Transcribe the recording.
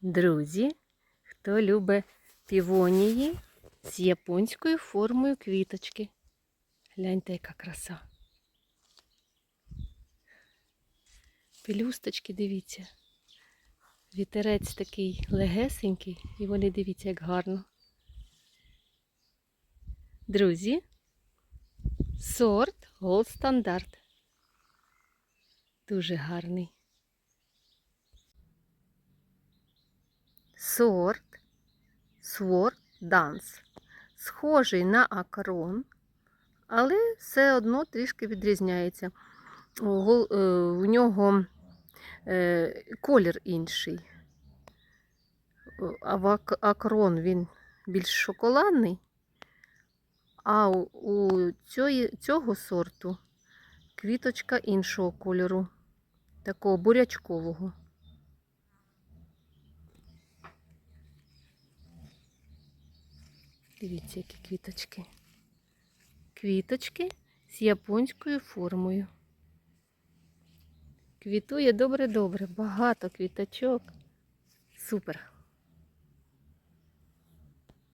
Друзі, хто любить півонії з японською формою квіточки. Гляньте, яка краса. Пелюсточки, дивіться. Вітерець такий легесенький, і вони дивіться, як гарно. Друзі, сорт Gold Standard. Дуже гарний. Сорт Sword Dance. Схожий на акрон, але все одно трішки відрізняється. Е, нього е, колір інший. А в ак- акрон він більш шоколадний, а у- у цього сорту квіточка іншого кольору, такого бурячкового. Дивіться, які квіточки. Квіточки з японською формою. Квітує добре-добре, багато квіточок. Супер.